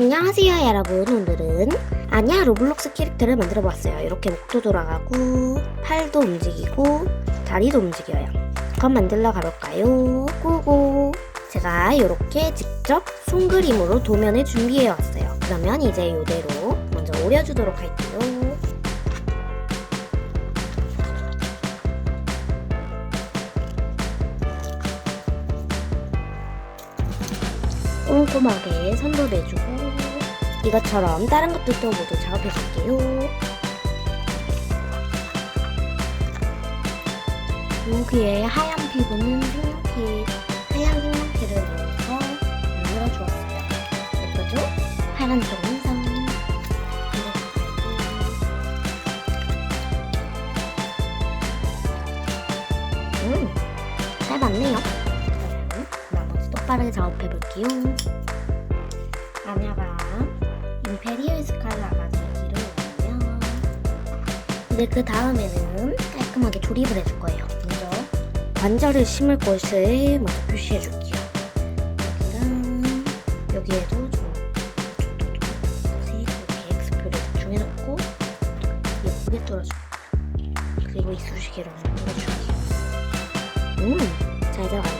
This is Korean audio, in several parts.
안녕하세요 여러분. 오늘은 아니야 로블록스 캐릭터를 만들어 보았어요. 이렇게 목도 돌아가고 팔도 움직이고 다리도 움직여요. 그럼 만들러 가볼까요? 고고. 제가 이렇게 직접 손그림으로 도면을 준비해 왔어요. 그러면 이제 이대로 먼저 오려주도록 할게요 꼼꼼하게 선도 내주고 이것처럼 다른 것들도 모두 작업해 줄게요. 여기에 하얀 피부는 생명피, 하얀 생명피를 넣어서 만들어 주었어요. 예쁘죠? 파란색 완성. 음, 잘 맞네요. 그러면 나머지 똑바르게 작업해 볼게요. 아냐가 임페리얼 스칼라가 되기를 원하면 이제 그 다음에는 깔끔하게 조립을 해줄 거예요. 먼저 관절을 심을 곳을 먼저 표시해 줄게요. 여기랑 여기에도 좀 이렇게 엑스표를 대충 해놓고 예쁘게 뚫어줄 거예요. 그리고 이쑤시개로 뚫어줄게요. 음, 잘 들어갔네.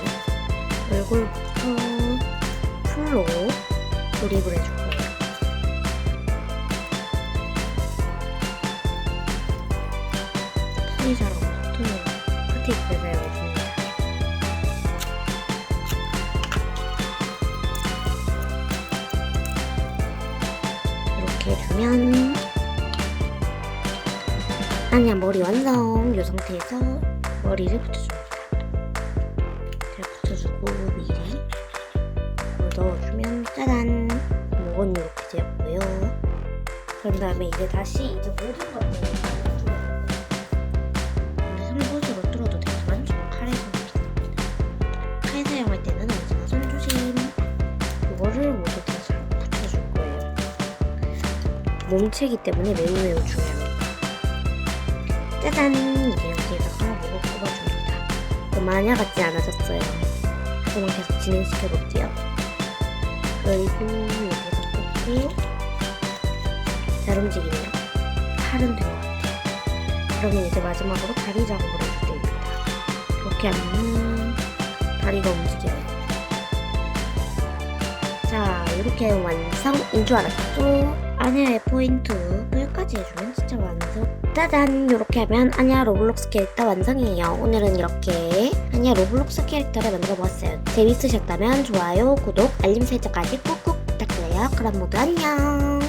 조립을 해줄 거예요. 풀이 잘 없어요. 스티커를 사용해줍니다. 이렇게 해주면 아니야 머리 완성 이 상태에서 머리를 붙여줍니다. 잘 붙여주고 미리 넣어주면 짜잔 다음에 이제 다시 이제 모든 것들을 근데 손붓으로 뚫어도 되지만 저는 칼에 손입니다 칼 사용할 때는 언제나 손조심. 이거를 모두 다 잘 붙여줄 거예요. 몸체이기 때문에 매우 매우 중요합니다 짜잔! 이제 여기에다가 목을 꼽아줍니다. 또 마냐 같지 않아졌어요. 하지만 계속 진행시켜 볼게요. 그리고 여기서 꽂고 잘 움직이네요. 팔은 된 것 같아요. 그러면 이제 마지막으로 다리 작업을 해줄 때입니다. 이렇게 하면은 다리가 움직여요. 자, 이렇게 완성인 줄 알았죠? 아니야의 포인트 끝까지 해주면 진짜 완성. 짜잔! 이렇게 하면 아니야 로블록스 캐릭터 완성이에요. 오늘은 이렇게 아니야 로블록스 캐릭터를 만들어 보았어요. 재밌으셨다면 좋아요, 구독, 알림 설정까지 꾹꾹 부탁드려요. 그럼 모두 안녕!